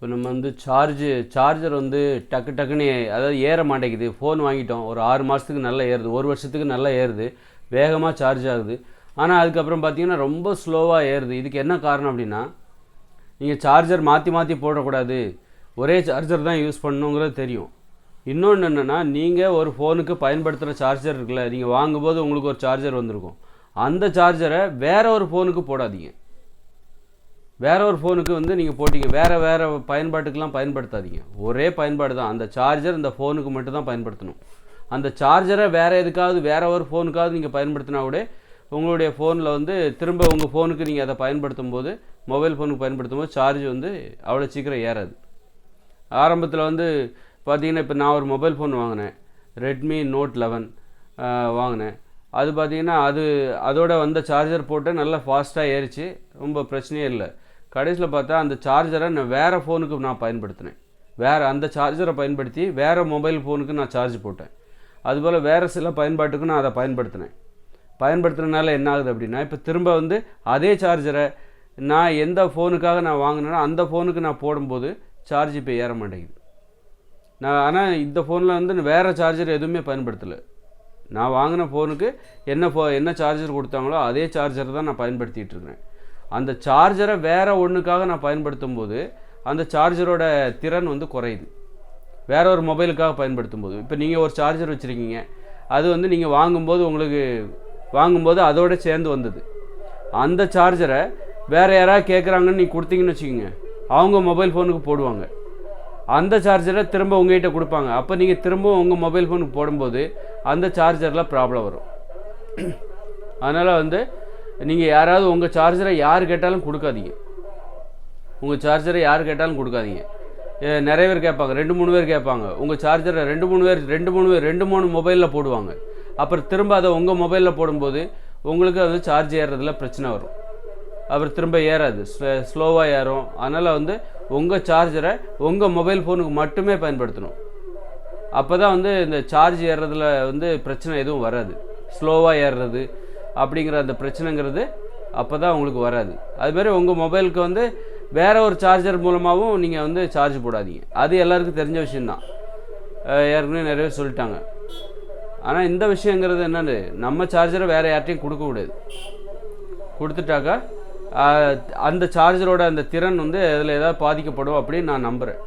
இப்போ நம்ம வந்து சார்ஜு சார்ஜர் வந்து டக்கு டக்குன்னு அதாவது ஏற மாட்டேங்குது. ஃபோன் வாங்கிட்டோம். ஒரு ஆறு மாதத்துக்கு நல்லா ஏறுது. ஒரு வருஷத்துக்கு நல்லா ஏறுது. வேகமாக சார்ஜ் ஆகுது. ஆனால் அதுக்கப்புறம் பார்த்தீங்கன்னா ரொம்ப ஸ்லோவாக ஏறுது. இதுக்கு என்ன காரணம் அப்படின்னா நீங்கள் சார்ஜர் மாற்றி மாற்றி போடக்கூடாது. ஒரே சார்ஜர் தான் யூஸ் பண்ணணுங்கிறது தெரியும். இன்னொன்று என்னென்னா நீங்கள் ஒரு ஃபோனுக்கு பயன்படுத்துகிற சார்ஜர் இருக்குல்ல நீங்கள் வாங்கும்போது உங்களுக்கு ஒரு சார்ஜர் வந்திருக்கும். அந்த சார்ஜரை வேற ஒரு ஃபோனுக்கு போடாதீங்க. வேற ஒரு ஃபோனுக்கு வந்து நீங்கள் போட்டிங்க. வேறு வேறு பயன்பாட்டுக்கெலாம் பயன்படுத்தாதீங்க. ஒரே பயன்பாடு தான். அந்த சார்ஜர் இந்த ஃபோனுக்கு மட்டும் தான் பயன்படுத்தணும். அந்த சார்ஜரை வேறு எதுக்காவது வேற ஒரு ஃபோனுக்காவது நீங்கள் பயன்படுத்தினா கூட உங்களுடைய ஃபோனில் வந்து திரும்ப உங்கள் ஃபோனுக்கு நீங்கள் அதை பயன்படுத்தும் போது மொபைல் ஃபோனுக்கு பயன்படுத்தும் போது சார்ஜ் வந்து அவ்வளோ சீக்கிரம் ஏறாது. ஆரம்பத்தில் வந்து பார்த்தீங்கன்னா இப்போ நான் ஒரு மொபைல் ஃபோன் வாங்கினேன். ரெட்மி நோட் லெவன் வாங்கினேன். அது பார்த்தீங்கன்னா அது அதோட வந்த சார்ஜர் போட்டு நல்லா ஃபாஸ்ட்டாக ஏறிச்சு. ரொம்ப பிரச்சனையே இல்லை. கடைசியில் பார்த்தா அந்த சார்ஜரை நான் வேறு ஃபோனுக்கு நான் பயன்படுத்தினேன். வேறு அந்த சார்ஜரை பயன்படுத்தி வேறு மொபைல் ஃபோனுக்கு நான் சார்ஜ் போட்டேன். அதுபோல் வேறு சில பயன்பாட்டுக்கு நான் அதை பயன்படுத்தினேன். பயன்படுத்துறதுனால என்ன ஆகுது அப்படின்னா இப்போ திரும்ப வந்து அதே சார்ஜரை நான் எந்த ஃபோனுக்காக நான் வாங்கினேனோ அந்த ஃபோனுக்கு நான் போடும்போது சார்ஜ் இப்போ ஏற மாட்டேங்குது. நான் ஆனால் இந்த ஃபோனில் வந்து வேறு சார்ஜர் எதுவுமே பயன்படுத்தலை. நான் வாங்கின ஃபோனுக்கு என்ன ஃபோ என்ன சார்ஜர் கொடுத்தாங்களோ அதே சார்ஜர் தான் நான் பயன்படுத்திகிட்டு இருக்கிறேன். அந்த சார்ஜரை வேறு ஒன்றுக்காக நான் பயன்படுத்தும் போது அந்த சார்ஜரோட திறன் வந்து குறையுது. வேற ஒரு மொபைலுக்காக பயன்படுத்தும் போது இப்போ நீங்கள் ஒரு சார்ஜர் வச்சுருக்கீங்க. அது வந்து நீங்கள் வாங்கும்போது உங்களுக்கு வாங்கும்போது அதோட சேர்ந்து வந்தது. அந்த சார்ஜரை வேறு யாராவது கேட்குறாங்கன்னு நீங்கள் கொடுத்தீங்கன்னு வச்சுக்கோங்க. அவங்க மொபைல் ஃபோனுக்கு போடுவாங்க. அந்த சார்ஜரை திரும்ப உங்ககிட்ட கொடுப்பாங்க. அப்போ நீங்கள் திரும்பவும் உங்கள் மொபைல் ஃபோனுக்கு போடும்போது அந்த சார்ஜரில் ப்ராப்ளம் வரும். அதனால் வந்து நீங்கள் யாராவது உங்கள் சார்ஜரை யார் கேட்டாலும் கொடுக்காதீங்க. உங்கள் சார்ஜரை யார் கேட்டாலும் கொடுக்காதீங்க. நிறைய பேர் கேட்பாங்க ரெண்டு மூணு பேர் கேட்பாங்க. உங்கள் சார்ஜரை ரெண்டு மூணு பேர் ரெண்டு மூணு பேர் ரெண்டு மூணு மொபைலில் போடுவாங்க. அப்புறம் திரும்ப அதை உங்கள் மொபைலில் போடும்போது உங்களுக்கு அது சார்ஜ் ஏறுறதுல பிரச்சனை வரும். அப்புறம் திரும்ப ஏறாது. ஸ்லோவாக ஏறும். அதனால் வந்து உங்கள் சார்ஜரை உங்கள் மொபைல் ஃபோனுக்கு மட்டுமே பயன்படுத்தணும். அப்போ தான் வந்து இந்த சார்ஜ் ஏறுறதுல வந்து பிரச்சனை எதுவும் வராது. ஸ்லோவாக ஏறுறது. அப்படிங்கிற அந்த பிரச்சனைங்கிறது அப்போ தான் உங்களுக்கு வராது. அதுமாரி உங்கள் மொபைலுக்கு வந்து வேறு ஒரு சார்ஜர் மூலமாகவும் நீங்கள் வந்து சார்ஜ் போடாதீங்க. அது எல்லாருக்கும் தெரிஞ்ச விஷயந்தான் ஏற்கனவே நிறைய பேர் சொல்லிட்டாங்க. ஆனால் இந்த விஷயங்கிறது என்னென்னு நம்ம சார்ஜரை வேறு யார்ட்டையும் கொடுக்கக்கூடாது கொடுத்துட்டாக்கா அந்த சார்ஜரோட அந்த திறன் வந்து அதில் ஏதாவது பாதிக்கப்படும் அப்படின்னு நான் நம்புகிறேன்